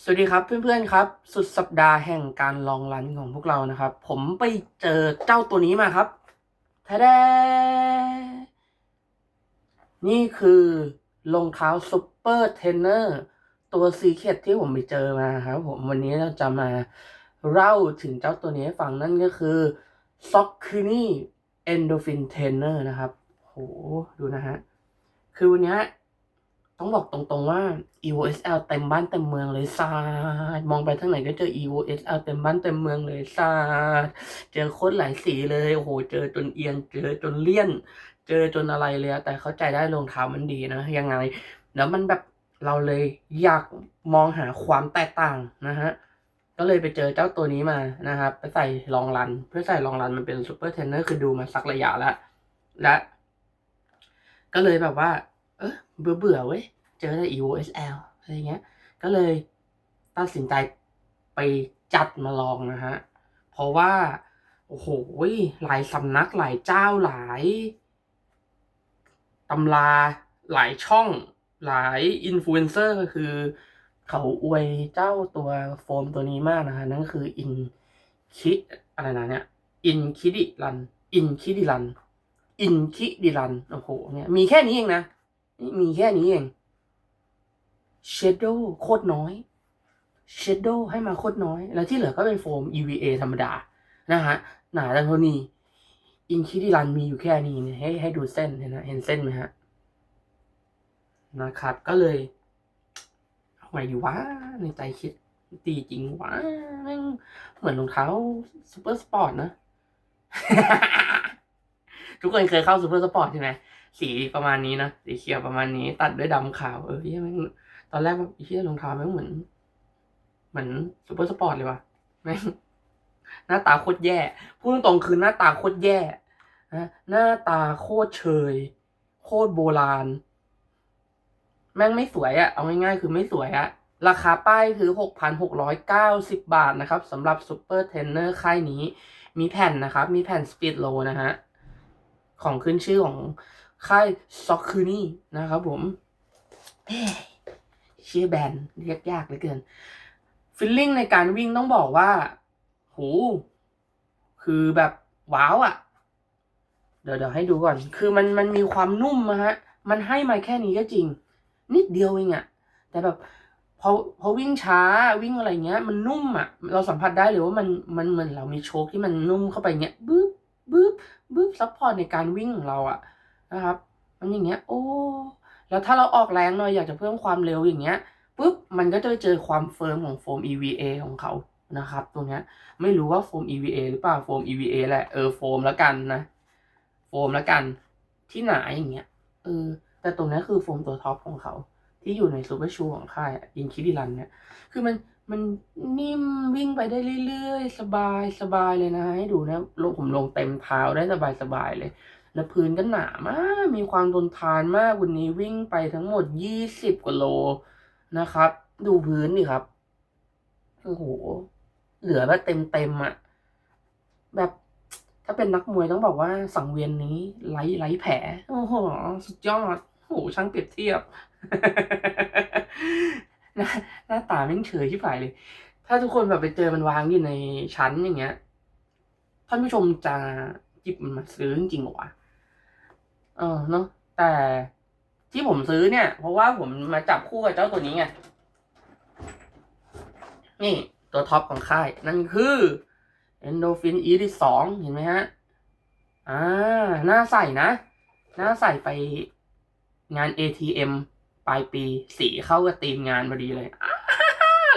สวัสดีครับเพื่อนๆครับ สุดสัปดาห์แห่งการลองรันของพวกเรานะครับ ผมไปเจอเจ้าตัวนี้มาครับทะแดนี่คือรองเท้าซุปเปอร์เทนเนอร์ตัวซีเคทที่ผมไปเจอมาครับ ผมวันนี้เราจะมาเล่าถึงเจ้าตัวนี้ให้ฟังนั่นก็คือซ็อกคืนี่เอนโดฟินเทนเนอร์นะครับ โห ดูนะฮะ คือวันนี้ ต้องบอกตรงๆว่า E O S L เต็มบ้านเต็มเมืองเลยซาดมองไปทางไหนก็เจอ E O S L เต็มบ้านเต็มเมืองเลยซาดเจอโค้ดหลายสีเลยโอ้โหเจอจนเอียงเจอจนเลี่ยน เจอจนอะไรเลยแต่เข้าใจได้รองเท้ามันดีนะ ยังไง แล้วมันแบบเราเลยอยากมองหาความแตกต่างนะฮะก็เลยไปเจอเจ้าตัวนี้มานะครับไปใส่ลองรัน เพื่อใส่ลองรันมันเป็นซูเปอร์เทนเนอร์คือดูมาสักระยะแล้วและ ก็เลยแบบว่า เออเบื่อเบื่อๆเว้ย เจอแต่ EOSL อะไรเงี้ย ก็เลยตัดสินใจไปจัดมาลองนะฮะ เพราะว่า โอ้โห หลายสำนักหลายเจ้าหลายตำราหลายช่องหลายอินฟลูเอนเซอร์ก็คือ เขาอวยเจ้าตัวโฟมตัวนี้มากนะฮะ นั่นก็คืออินคิอะไรนะเนี่ยอินคิดิรันอินคิดิรันอินคิดิรันโอ้โหเนี่ยมีแค่นี้เองนะ มีแค่นี้เอง Shadow โคตรน้อย Shadow ให้มาโคตรน้อย แล้วที่เหลือก็เป็นโฟม EVA ธรรมดา นะฮะ หนาดังเท่านี้อินคิดิรันมีอยู่แค่นี้เนี่ยให้ให้ดูเส้นเห็นนะเห็นเส้นไหมฮะ นะครับ ก็เลยเอาไงดีวะในใจคิดตีจริงวะเหมือนรองเท้าซูเปอร์สปอร์ตนะ ทุกคนเคยเข้าซูเปอร์สปอร์ตใช่ไหม สีประมาณนี้นะสีเขียวประมาณนี้ ตัดด้วยดำขาวเออเฮียแม่งตอนแรกแบบเฮียรองเท้าแม่งเหมือน เหมือนซูเปอร์สปอร์ตเลยว่ะแม่งหน้าตาโคตรแย่พูดตรงๆคือหน้าตาโคตรแย่นะหน้าตาโคตรเชย โคตรโบราณ แม่งไม่สวยอะเอาง่ายๆคือไม่สวยอะราคาป้ายคือ 6,690 บาทนะครับสำหรับซูเปอร์เทนเนอร์ค่ายนี้ มีแผ่นนะครับ มีแผ่นสปีดโลนะฮะ ของขึ้นชื่อของ ค่ายซ็อกคืนี่นะครับผมเอ้ยแบนเรียกยากเหลือเกินฟิลลิ่งในการวิ่งต้องบอกว่าโหคือแบบว้าวอะ่ะ เดี๋ยวเดี๋ยวให้ดูก่อน คือมันมันมีความนุ่มนะฮะ มันให้มาแค่นี้ก็จริง นิดเดียวเองอะ่ะ แต่แบบพอพอวิ่งช้าวิ่งอะไรเงี้ย มันนุ่มอะ่ะ เราสัมผัสได้เลยว่ามันมันเหมือนเรามีโชคที่มันนุ่มเข้าไปเงี้ยบึ๊บบึ๊บบึ๊บซัพพอร์ตในการวิ่งของเราอะ นะครับ มันอย่างเงี้ย โอ้ แล้วถ้าเราออกแรงหน่อยอยากจะเพิ่มความเร็วอย่างเงี้ยปุ๊บมันก็จะเจอความเฟิร์มของโฟม EVA ของเขานะครับ ตรงเนี้ยไม่รู้ว่าโฟม EVA หรือเปล่าโฟม EVA แหละเออโฟมแล้วกันนะ โฟมแล้วกันที่หนาอย่างเงี้ยเออแต่ตรงนี้คือโฟมตัวท็อปของเขา ที่อยู่ในซูเปอร์ชูของค่ายอินคิดิรันเนี่ยคือมันมันนิ่มวิ่งไปได้เรื่อยๆ สบายสบายเลยนะ ให้ดูนะลงผมลงเต็มเท้าได้สบายสบายเลย แล้วพื้นก็หนามากมีความทนทานมากวันนี้วิ่งไปทั้งหมดยี่สิบกว่าโลนะครับ ดูพื้นดิครับโอ้โหเหลือแบบเต็มเต็มอะแบบถ้าเป็นนักมวยต้องบอกว่าสังเวียนนี้ไร้ไร้แผลโอ้โหสุดยอดโอ้โหช่างเปรียบเทียบหน้าหน้าตาแม่งเฉยที่ฝ่ายเลย ถ้าทุกคนแบบไปเจอมันวางอยู่ในชั้นอย่างเงี้ยท่านผู้ชมจะหยิบมันมาซื้อจริงๆหรอวะ ออเนาะแต่ที่ผมซื้อเนี่ย เพราะว่าผมมาจับคู่กับเจ้าตัวนี้ไง นี่ตัวท็อปของค่าย นั่นคือ Endorphin e ที่สองเห็นไหมฮะ อ่า หน้าใส่นะ หน้าใส่ไปงาน ATM ปลายปีสีเข้ากับธีมงานพอดีเลย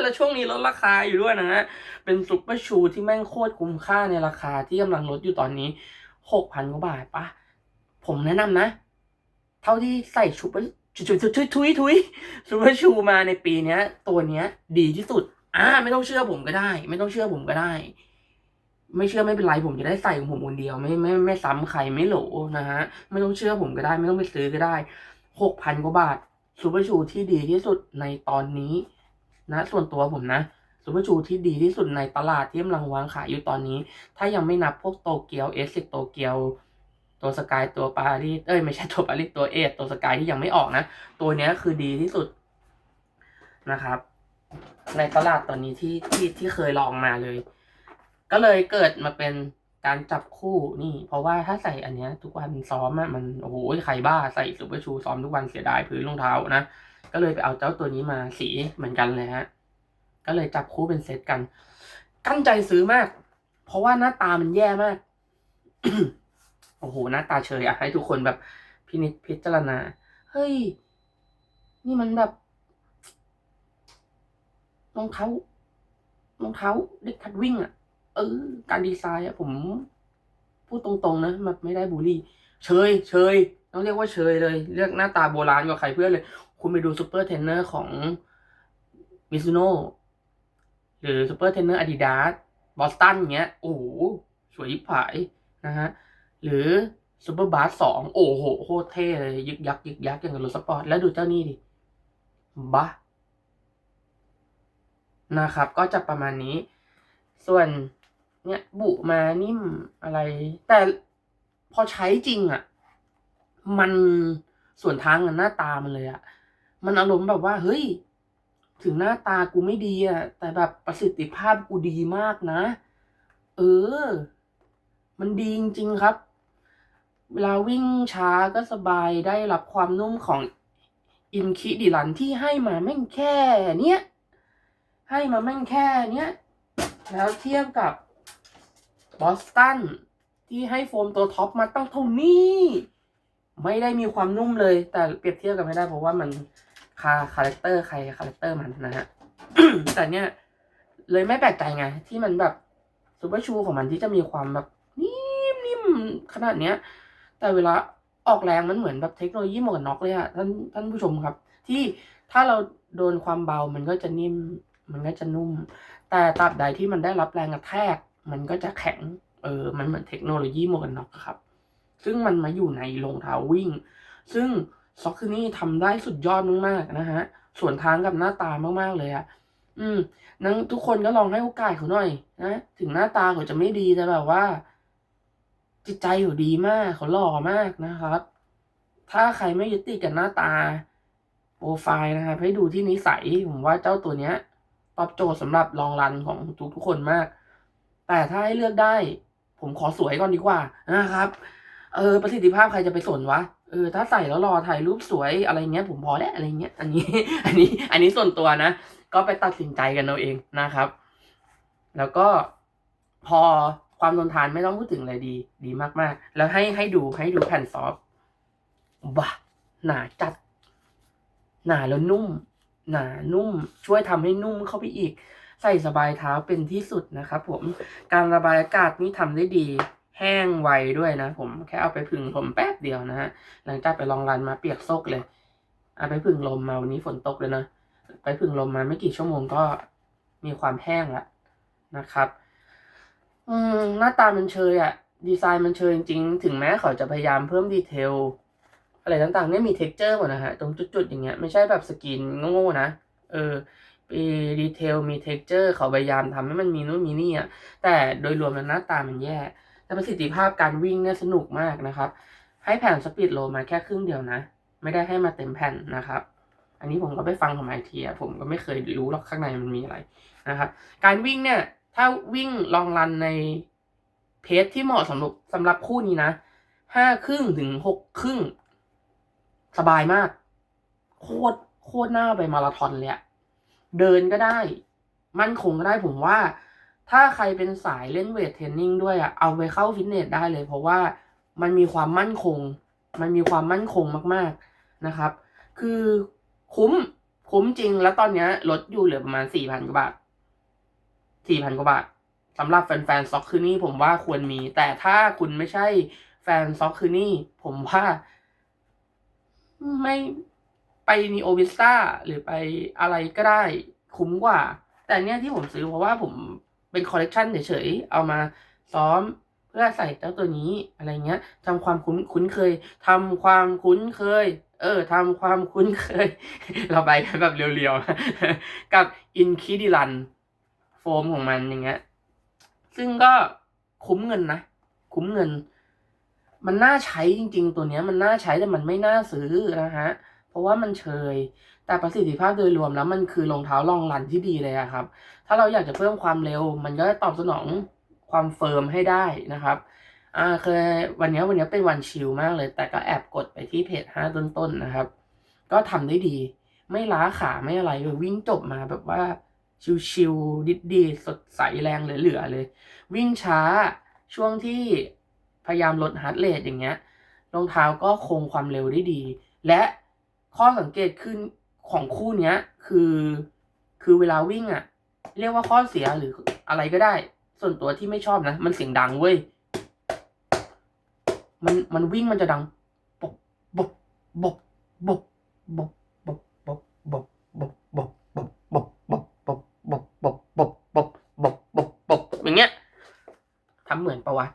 แล้วช่วงนี้ลดราคาอยู่ด้วยนะฮะ เป็นซุปเปอร์ชูที่แม่งโคตรคุ้มค่าในราคาที่กำลังลดอยู่ตอนนี้หกพันกว่าบาทปะ ผมแนะนำนะ เท่าที่ใส่ชุบชุบชุบชุบทุยทุยซูเปชูมาในปีเนี้ย ตัวเนี้ย ดีที่สุด อ่า ไม่ต้องเชื่อผมก็ได้ ไม่ต้องเชื่อผมก็ได้ ไม่เชื่อไม่เป็นไรผมจะได้ใส่ของผมคนเดียว ไม่ไม่ไม่ซ้ำใครไม่โหลนะฮะไม่ต้องเชื่อผมก็ได้ ไม่ต้องไปซื้อก็ได้หกพันกว่าบาทซูเปอร์ชูที่ดีที่สุดในตอนนี้ นะ ส่วนตัวผมนะซูเปอร์ชูที่ดีที่สุดในตลาดที่กำลังวางขายอยู่ตอนนี้ ถ้ายังไม่นับพวกโตเกียวเอสซิโตเกียว ตัวสกายตัวปารีสเอ้ยไม่ใช่ตัวปารีสตัวเอสตัวสกายที่ยังไม่ออกนะ ตัวนี้คือดีที่สุดนะครับ ในตลาดตอนนี้ที่ที่ที่เคยลองมาเลย ก็เลยเกิดมาเป็นการจับคู่นี่ เพราะว่าถ้าใส่อันเนี้ย ทุกวันซ้อมอะมันโอ้โหใครบ้าใส่ซูเปอร์ชูซ้อมทุกวันเสียดายพื้นรองเท้านะก็เลยไปเอาเจ้าตัวนี้มาสีเหมือนกันเลยฮะก็เลยจับคู่เป็นเซตกัน กั้นใจซื้อมาก เพราะว่าหน้าตามันแย่มาก โอ้โหหน้าตาเฉยอะให้ทุกคนแบบพินิจพิจารณา เฮ้ย นี่มันแบบรองเท้ารองเท้าเด็กคัดวิ่งอะเออ การดีไซน์อะผม พูดตรงๆนะมันไม่ได้บูลลี่เชยเชยต้องเรียกว่าเชยเลย เรียกหน้าตาโบราณกว่าใครเพื่อนเลย คุณไปดูซูเปอร์เทรนเนอร์ของมิซูโน่หรือซูเปอร์เทรนเนอร์อาดิดาสบอสตันเงี้ย โอ้โห สวยยิบผายนะฮะ หรือซูเปอร์บาสสองโอ้โหโคตรเท่เลย ยึกยักยึกยักอย่างกับรถสปอร์ต แล้วดูเจ้านี่ดิบ้านะครับ ก็จะประมาณนี้ ส่วนเนี่ยบุมานิ่มอะไร แต่พอใช้จริงอะ่ะ มันส่วนทางกับหน้าตามันเลยอะ่ะ มันอารมณ์แบบว่า เฮ้ย ถึงหน้าตากูไม่ดีอะ่ะ แต่แบบประสิทธิภาพกูดีมากนะ เออ มันดีจริงๆครับ เวลาวิ่งช้าก็สบายได้รับความนุ่มของอินคิดิลันที่ให้มาแม่งแค่เนี้ย ให้มาแม่งแค่เนี้ย แล้วเทียบกับบอสตันที่ให้โฟมตัวท็อปมาตั้งเท่านี้ ไม่ได้มีความนุ่มเลย แต่เปรียบเทียบกันไม่ได้เพราะว่ามันคาคาแรคเตอร์ใครคาแรคเตอร์มันนะฮะแต่เนี้ยเลยไม่แปลกใจไง ที่มันแบบซูเปอร์ชูของมันที่จะมีความแบบนิ่มๆขนาดเนี้ย แต่เวลาออกแรงมันเหมือนแบบเทคโนโลยีหมวกกันน็อกเลยอะท่านท่านผู้ชมครับ ที่ถ้าเราโดนความเบามันก็จะนิ่ม มันก็จะนุ่ม แต่ตราบใดที่มันได้รับแรงกระแทก มันก็จะแข็ง เออ มันเหมือนเทคโนโลยีหมวกกันน็อกครับ ซึ่งมันมาอยู่ในรองเท้าวิ่ง ซึ่งซ็อกคือนี่ทำได้สุดยอดมากๆนะฮะส่วนทางกับหน้าตามากๆเลยอะอืมนังทุกคนก็ลองให้โอกาสเขาหน่อยนะ ถึงหน้าตาเขาจะไม่ดีแต่แบบว่า จิตใจเขาดีมากเขาหล่อมากนะครับ ถ้าใครไม่ยึดติดกับหน้าตาโปรไฟล์นะครับ ให้ดูที่นิสัยผมว่าเจ้าตัวเนี้ยตอบโจทย์สำหรับลองรันของทุกทุกๆคนมาก แต่ถ้าให้เลือกได้ ผมขอสวยก่อนดีกว่านะครับ เออประสิทธิภาพใครจะไปสนวะเออถ้าใส่แล้วรอถ่ายรูปสวยอะไรเงี้ย ผมพอแล้วอะไรเงี้ย อันนี้ อันนี้ อันนี้ส่วนตัวนะ ก็ไปตัดสินใจกันเอาเองนะครับ แล้วก็พอ ความทนทานไม่ต้องพูดถึงเลยดี ดีมากๆ แล้วให้ให้ดูให้ดูแผ่นซอฟต์บ้าหนาจัด หนาแล้วนุ่ม หนานุ่ม ช่วยทำให้นุ่มเข้าไปอีก ใส่สบายเท้าเป็นที่สุดนะครับผมการระบายอากาศนี่ทำได้ดี แห้งไวด้วยนะผมแค่เอาไปผึ่งลมแป๊บเดียวนะฮะหลังจากไปลองรันมาเปียกซกเลยเอาไปผึ่งลมมาวันนี้ฝนตกเลยนะไปผึ่งลมมาไม่กี่ชั่วโมงก็มีความแห้งล้วนะครับ อืม หน้าตามันเชยอะดีไซน์มันเชยจริงๆ ถึงแม้เขาจะพยายามเพิ่มดีเทล อะไรต่างๆ เนี่ยมีเท็กเจอร์หมดนะฮะ ตรงจุดๆ อย่างเงี้ย ไม่ใช่แบบสกินโง่ๆนะ เออมีดีเทลมีเท็กเจอร์เขาพยายามทำให้มันมีนู่นมีนี่อะแต่โดยรวมแล้วหน้าตามันแย่ แต่ประสิทธิภาพการวิ่งเนี่ยสนุกมากนะครับ ให้แผ่นสปีดโลมาแค่ครึ่งเดียวนะ ไม่ได้ให้มาเต็มแผ่นนะครับ อันนี้ผมก็ไปฟังของไอทีอะผมก็ไม่เคยรู้หรอกข้างในมันมีอะไรนะครับ การวิ่งเนี่ย ถ้าวิ่งลองรันในเพจที่เหมาะสำหรับสำหรับคู่นี้นะห้าครึ่งถึงหกครึ่ง สบายมาก โคตรโคตรหน้าไปมาราธอนเลยอะเดินก็ได้ มั่นคงก็ได้ผมว่า ถ้าใครเป็นสายเล่นเวทเทรนนิ่งด้วยอะเอาไปเข้าฟิตเนสได้เลย เพราะว่ามันมีความมั่นคง มันมีความมั่นคงมากๆนะครับ คือคุ้มคุ้มจริงแล้วตอนนี้ลดอยู่เหลือประมาณสี่พันกว่าบาท สี่พันกว่าบาทสำหรับแฟนๆซ็อกคืนนี่ผมว่าควรมี แต่ถ้าคุณไม่ใช่แฟนซ็อกคืนนี่ผมว่า ไม่ไปนีโอวิสตาหรือไปอะไรก็ได้คุ้มกว่า แต่เนี้ยที่ผมซื้อเพราะว่าผมเป็นคอลเลกชันเฉยๆ เอามาซ้อมเพื่อใส่เจ้าตัวนี้อะไรเงี้ยทำความคุ้นคุ้นเคยทำความคุ้นเคย เออทำความคุ้นเคย เราไปกันแบบเรียวๆ กับอินคิดิลัน มของมันอย่างเงี้ย ซึ่งก็คุ้มเงินนะ คุ้มเงิน มันน่าใช้จริง ๆ ตัวเนี้ย มันน่าใช้แต่มันไม่น่าซื้อนะฮะ เพราะว่ามันเชย แต่ประสิทธิภาพโดยรวมแล้วมันคือรองเท้าลองรันที่ดีเลยอะครับ ถ้าเราอยากจะเพิ่มความเร็ว มันก็ตอบสนองความเฟิร์มให้ได้นะครับอ่าเคยวันนี้วันนี้เป็นวันชิลมากเลย แต่ก็แอบกดไปที่เพจห้าต้นๆนะครับ ก็ทำได้ดี ไม่ล้าขาไม่อะไรเลยวิ่งจบมาแบบว่า ชิวๆดิดดีสดใสแรงเหลือๆเลย วิ่งช้าช่วงที่พยายามลดฮาร์ดเรทอย่างเงี้ยรองเท้าก็คงความเร็วได้ดี และข้อสังเกตขึ้นของคู่เนี้ย คือ คือเวลาวิ่งอะเรียกว่าข้อเสียหรืออะไรก็ได้ ส่วนตัวที่ไม่ชอบนะ มันเสียงดังเว้ยมันมันวิ่งมันจะดังบกบกบกบกบกบกบกบกบกบกบกบกบก บบบบบบบกบกบกบกอย่างเงี้ยทำเหมือนปะวะ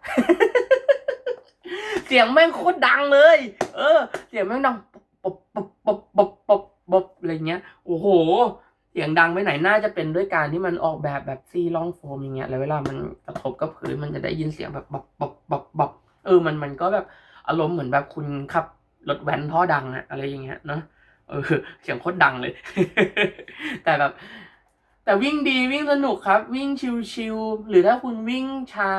เสียงแม่งโคตรดังเลย เออ เสียงแม่งดังบบบบปบปบปบบอะไรเงี้ย โอ้โห เสียงดังไปไหนน่าจะเป็นด้วยการที่มันออกแบบแบบซีลองโฟมอย่างเงี้ย แล้วเวลามันกระทบกับพื้นมันจะได้ยินเสียงแบบบบบบบกบเออ มันมันก็แบบอารมณ์เหมือนแบบคุณขับรถแว้นท่อดังอะอะไรอย่างเงี้ยเนาะ เออ เสียงโคตรดังเลย แต่แบบ แต่วิ่งดีวิ่งสนุกครับ วิ่งชิวๆหรือถ้าคุณวิ่งช้า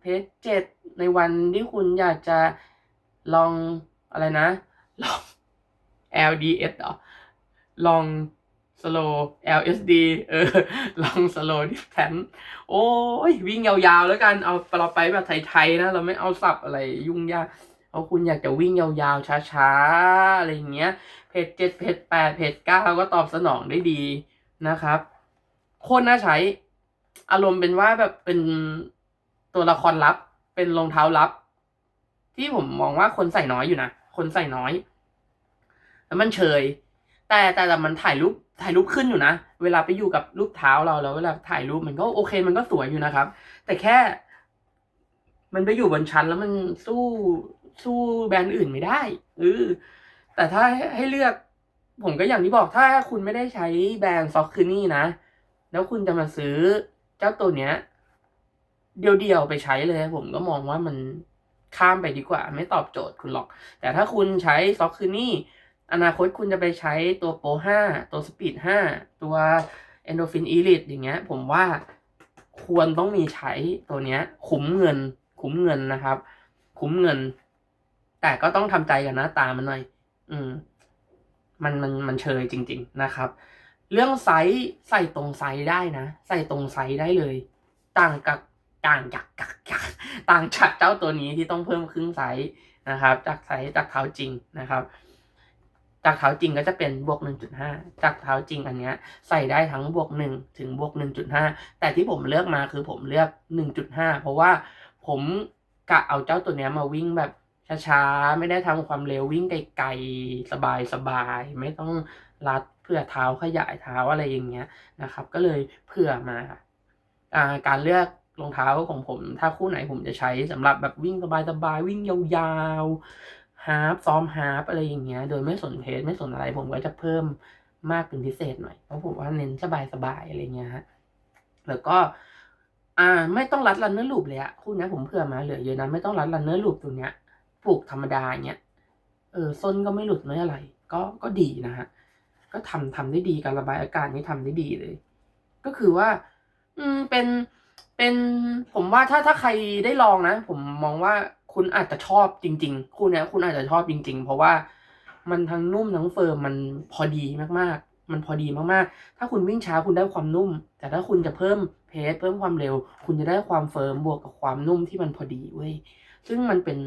เพจเจ็ดในวันที่คุณอยากจะลองอะไรนะ ลอง LDS เหรอลอง slow LSD เออ ลอง slow distance โอ้ย วิ่งยาวๆ แล้วกัน เอาเราไปแบบไทยๆนะ เราไม่เอาสับอะไรยุ่งยาก เอาคุณอยากจะวิ่งยาวๆ ช้าๆ อะไรอย่างเงี้ย เพจเจ็ดเพจแปดเพจเก้าก็ตอบสนองได้ดีนะครับ โคตรน่าใช้ อารมณ์เป็นว่าแบบเป็นตัวละครลับ เป็นรองเท้าลับ ที่ผมมองว่าคนใส่น้อยอยู่นะคนใส่น้อย แล้วมันเฉย แต่แต่แต่มันถ่ายรูปถ่ายรูปขึ้นอยู่นะ เวลาไปอยู่กับรูปเท้าเราแล้วเวลาถ่ายรูปมันก็โอเคมันก็สวยอยู่นะครับ แต่แค่ มันไปอยู่บนชั้นแล้วมันสู้สู้แบรนด์อื่นไม่ได้เออแต่ถ้าให้ให้เลือก ผมก็อย่างที่บอกถ้าคุณไม่ได้ใช้แบรนด์ซ็อกคืนนี่นะ แล้วคุณจะมาซื้อเจ้าตัวเนี้ย เดียวๆไปใช้เลยผมก็มองว่ามันข้ามไปดีกว่า ไม่ตอบโจทย์คุณหรอก แต่ถ้าคุณใช้ซ็อกคืนนี่อนาคตคุณจะไปใช้ตัวโปร5ตัวสปีด5ตัว Endorphin Elite อย่างเงี้ย ผมว่าควรต้องมีใช้ตัวเนี้ยคุ้มเงินคุ้มเงินนะครับ คุ้มเงิน แต่ก็ต้องทำใจกับหน้าตามันหน่อย อืม มันมันมันเชยจริง ๆ นะครับ เรื่องไซส์ใส่ตรงไซส์ได้นะ ใส่ตรงไซส์ได้เลย ต่างกับต่างจากจากจากต่างจากเจ้าตัวนี้ที่ต้องเพิ่มครึ่งไซส์นะครับ จากไซส์จากเท้าจริงนะครับ จากเท้าจริงก็จะเป็นบวก 1.5 จากเท้าจริงอันเนี้ยใส่ได้ทั้งบวก 1 ถึงบวก 1.5 แต่ที่ผมเลือกมาคือผมเลือก 1.5 เพราะว่าผมกะเอาเจ้าตัวเนี้ยมาวิ่งแบบช้าๆ ไม่ได้ทำความเร็ววิ่งไกลๆ สบายๆ ไม่ต้องรัด เพื่อเท้าขยายเท้าอะไรอย่างเงี้ยนะครับ ก็เลยเผื่อมาอ่าการเลือกรองเท้าของผม ถ้าคู่ไหนผมจะใช้สำหรับแบบวิ่งสบายๆวิ่งยาวๆฮาร์ฟซ้อมฮาร์ฟอะไรอย่างเงี้ย โดยไม่สนเพจไม่สนอะไรผมก็จะเพิ่มมากเป็นพิเศษหน่อยเพราะผมว่าเน้นสบายๆอะไรเงี้ยฮะแล้วก็อ่าไม่ต้องรัดรันเนอร์ลูปเลยอะคู่นี้ผมเผื่อมาเหลือเยอะนะไม่ต้องรัดรันเนอร์ลูปตัวเนี้ยปลูกธรรมดาเงี้ยเออส้นก็ไม่หลุดไม่อะไร ก็ก็ดีนะฮะ ก็ทำทำได้ดีการระบายอากาศนี่ทำได้ดีเลย ก็คือว่า อืมเป็นเป็นผมว่าถ้าถ้าใครได้ลองนะ ผมมองว่าคุณอาจจะชอบจริง ๆ คู่นี้คุณอาจจะชอบจริง ๆ เพราะว่ามันทั้งนุ่มทั้งเฟิร์มมันพอดีมากๆ มันพอดีมากๆ ถ้าคุณวิ่งช้าคุณได้ความนุ่ม แต่ถ้าคุณจะเพิ่มเพสเพิ่มความเร็ว คุณจะได้ความเฟิร์มบวกกับความนุ่มที่มันพอดีเว้ยซึ่งมันเป็น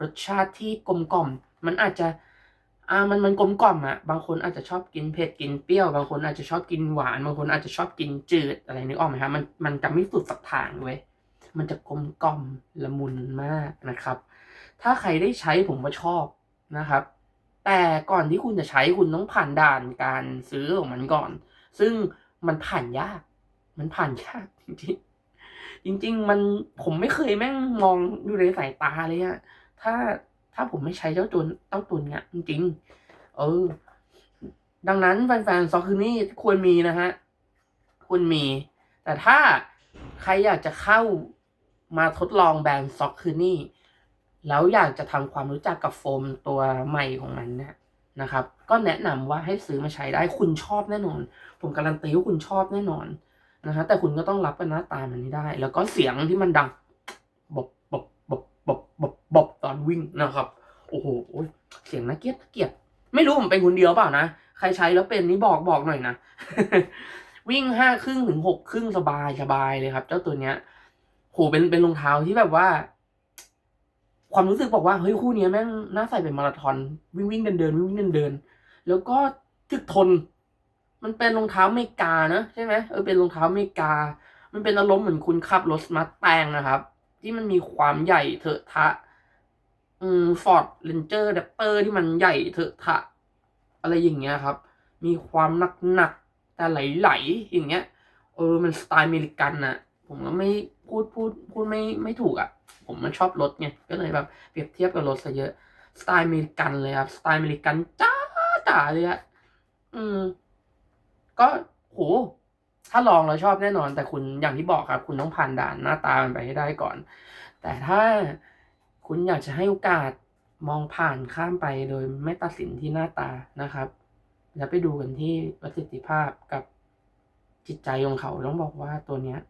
รสชาติที่กลมกล่อม มันอาจจะ อ่ามันมันกลมกล่อมอะบางคนอาจจะชอบกินเผ็ดกินเปรี้ยว บางคนอาจจะชอบกินหวาน บางคนอาจจะชอบกินจืดอะไรนึกออกไหมครับมันมันจะไม่สุดสักทางเว้ยมันจะกลมกล่อมละมุนมากนะครับ ถ้าใครได้ใช้ผมก็ชอบนะครับ แต่ก่อนที่คุณจะใช้คุณต้องผ่านด่านการซื้อของมันก่อน ซึ่งมันผ่านยาก มันผ่านยากจริงจริงๆมันผมไม่เคยแม่งมองอยู่ในสายตาเลยอะถ้า ถ้าผมไม่ใช้เจ้าตัวเจ้าตัวเนี้ยจริงๆเออ ดังนั้นแฟนๆซอคือนี่ควรมีนะฮะควรมี แต่ถ้าใครอยากจะเข้ามาทดลองแบรนด์ซ็อกคือนี่แล้วอยากจะทำความรู้จักกับโฟมตัวใหม่ของมันเนะนะครับ ก็แนะนำว่าให้ซื้อมาใช้ได้คุณชอบแน่นอน ผมการันตีว่าคุณชอบแน่นอนนะฮะแต่คุณก็ต้องรับกับหน้าตามันนี้ได้ แล้วก็เสียงที่มันดัง บบบบบบตอนวิ่งนะครับ โอ้โหเสียงนักเกียดน่เกียด ไม่รู้ผมเป็นคนเดียวเปล่านะ ใครใช้แล้วเป็นนี่บอกบอกหน่อยนะ วิ่งห้าครึ่งถึงหกครึ่งสบายสบายเลยครับ เจ้าตัวเนี้ยโหเป็นเป็นรองเท้าที่แบบว่า ความรู้สึกบอกว่าเฮ้ยคู่นี้แม่งน่าใส่เป็นมาราธอนวิ่งวิ่งเดินเดินวิ่งวิ่งเดินเดินแล้วก็ทึกทน มันเป็นรองเท้าเมกานะใช่ไหมเออเป็นรองเท้าเมกา มันเป็นอารมณ์เหมือนคุณขับรถมาแตงนะครับ ที่มันมีความใหญ่เถอะทะ อืมฟอร์ดเรนเจอร์แดปเตอร์ที่มันใหญ่เถอะทะ อะไรอย่างเงี้ยครับ มีความหนักหนักแต่ไหลๆอย่างเงี้ย เออมันสไตล์อเมริกันน่ะผมก็ไม่พูดพูดพูดไม่ไม่ถูกอะ ผมมันชอบรถไงก็เลยแบบเปรียบเทียบกับรถซะเยอะสไตล์อเมริกันเลยครับสไตล์อเมริกันจ้าจ๋าเลยอะอืมก็โห ถ้าลองแล้วชอบแน่นอน แต่คุณอย่างที่บอกครับ คุณต้องผ่านด่านหน้าตามันไปให้ได้ก่อน แต่ถ้าคุณอยากจะให้โอกาสมองผ่านข้ามไปโดยไม่ตัดสินที่หน้าตานะครับ แล้วไปดูกันที่ประสิทธิภาพกับจิตใจของเขาต้องบอกว่าตัวเนี้ย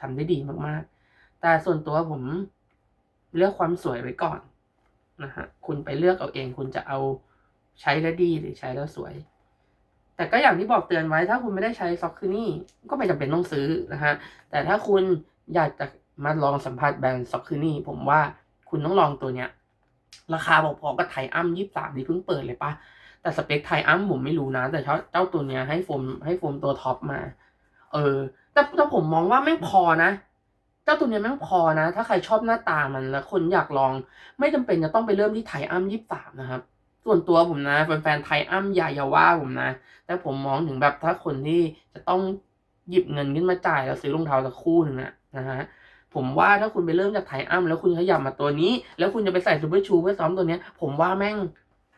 ทำได้ดีมากๆ แต่ส่วนตัวผมเลือกความสวยไว้ก่อนนะฮะ คุณไปเลือกเอาเอง คุณจะเอาใช้แล้วดีหรือใช้แล้วสวย แต่ก็อย่างที่บอกเตือนไว้ ถ้าคุณไม่ได้ใช้ซ็อกคือนี่ก็ไม่จำเป็นต้องซื้อนะฮะแต่ถ้าคุณอยากจะมาลองสัมผัสแบรนด์ซ็อกคือนี่ผมว่าคุณต้องลองตัวเนี้ย ราคาพอๆกับไทอัมยี่สามที่เพิ่งเปิดเลยปะแต่สเปคไทอัมผมไม่รู้นะ แต่เจ้าเจ้าตัวเนี้ยให้โฟมให้โฟมตัวท็อปมา เออ แต่แต่ผมมองว่าไม่พอนะเจ้าตัวนี้แม่งพอนะ ถ้าใครชอบหน้าตามันแล้วคนอยากลอง ไม่จำเป็นจะต้องไปเริ่มที่ไทอัมยี่สามนะครับ ส่วนตัวผมนะแฟนๆไทอัมอย่าอย่าว่าผมนะ แต่ผมมองถึงแบบถ้าคนที่จะต้องหยิบเงินขึ้นมาจ่ายแล้วซื้อรองเท้าสักคู่หนึ่งอะนะฮะผมว่าถ้าคุณไปเริ่มจากไทอัมแล้วคุณขยับมาตัวนี้ แล้วคุณจะไปใส่ซูเปอร์ชูเพื่อซ้อมตัวเนี้ย ผมว่าแม่ง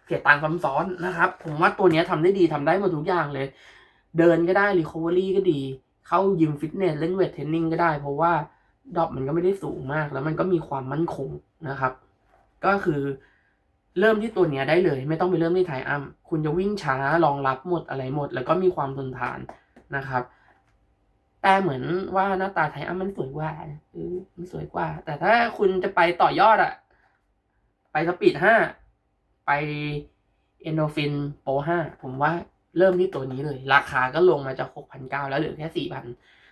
เสียตังค์ซ้ำซ้อนนะครับ ผมว่าตัวเนี้ยทำได้ดีทำได้หมดทุกอย่างเลย เดินก็ได้รีคอเวอรี่ก็ดี เข้ายิมฟิตเนสเล่นเวทเทรนนิ่งก็ได้ เพราะว่าดรอปมันก็ไม่ได้สูงมาก แล้วมันก็มีความมั่นคงนะครับ ก็คือ เริ่มที่ตัวเนี้ยได้เลย ไม่ต้องไปเริ่มที่ไทอัมคุณจะวิ่งช้ารองรับหมดอะไรหมด แล้วก็มีความทนทานนะครับ แต่เหมือนว่าหน้าตาไทอัมมันสวยกว่าเออมันสวยกว่า แต่ถ้าคุณจะไปต่อยอดอะไปสปีดห้าไปเอนโดฟินโปรห้าผมว่าเริ่มที่ตัวนี้เลย ราคาก็ลงมาจากหกพันเก้าแล้วเหลือแค่สี่พัน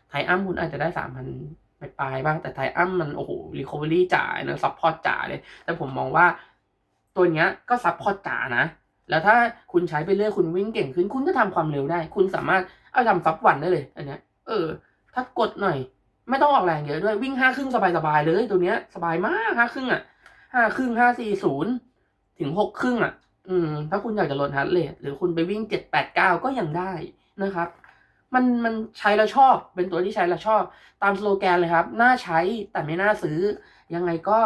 ไทอัมคุณอาจจะได้สามพันไปลายบ้างแต่ไทอัมมันโอ้โหรีคอเวอรี่จ๋าเนะซัพพอร์ตจ๋าเลย แต่ผมมองว่า ตัวเนี้ยก็ซัพพอร์ตจ๋านะ แล้วถ้าคุณใช้ไปเรื่อยคุณวิ่งเก่งขึ้น คุณก็ทำความเร็วได้ คุณสามารถเอาทำซับวันได้เลย อันเนี้ย เออ ถ้ากดหน่อย ไม่ต้องออกแรงเยอะด้วย วิ่งห้าครึ่งสบายๆเลย ตัวเนี้ย สบายมากห้าครึ่งอะห้าครึ่งห้าสี่ศูนย์ถึงหกครึ่งอะ อืม ถ้าคุณอยากจะลดฮาร์ดเรทหรือคุณไปวิ่งเจ็ดแปดเก้าก็ยังได้นะครับ มันมันใช้แล้วชอบ เป็นตัวที่ใช้แล้วชอบ ตามสโลแกนเลยครับ น่าใช้แต่ไม่น่าซื้อ ยังไงก็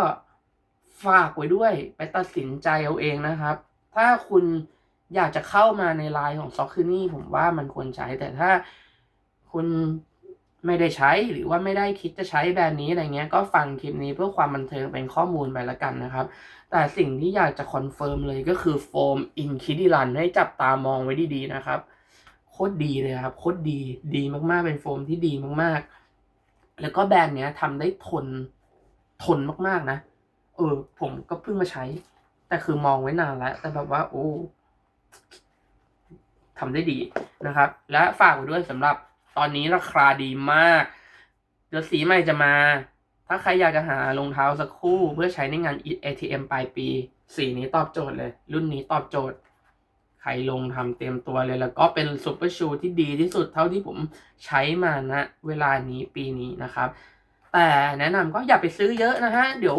ฝากไว้ด้วย ไปตัดสินใจเอาเองนะครับ ถ้าคุณอยากจะเข้ามาในไลน์ของซ็อกคือนี่ผมว่ามันควรใช้ แต่ถ้าคุณไม่ได้ใช้หรือว่าไม่ได้คิดจะใช้แบรนด์นี้อะไรเงี้ยก็ฟังคลิปนี้เพื่อความบันเทิงเป็นข้อมูลไปละกันนะครับ แต่สิ่งที่อยากจะคอนเฟิร์มเลยก็คือโฟมอินคิดิลันให้จับตามองไว้ดีๆนะครับโคตรดีเลยครับโคตรดีดีมากๆเป็นโฟมที่ดีมากๆ แล้วก็แบรนด์เนี้ยทำได้ทนทนมากๆนะ เออ ผมก็เพิ่งมาใช้ แต่คือมองไว้นานแล้ว แต่แบบว่า โอ้ทำได้ดีนะครับ และฝากไว้ด้วยสำหรับตอนนี้ราคาดีมาก เดี๋ยวสีใหม่จะมา ถ้าใครอยากจะหารองเท้าสักคู่ เพื่อใช้ในงาน ATM ปลายปี สีนี้ตอบโจทย์เลย รุ่นนี้ตอบโจทย์ ใครลงทำเต็มตัวเลย แล้วก็เป็นซูเปอร์ชูที่ดีที่สุดเท่าที่ผมใช้มาณนะ เวลานี้ปีนี้นะครับ แต่แนะนำก็อย่าไปซื้อเยอะนะฮะ เดี๋ยว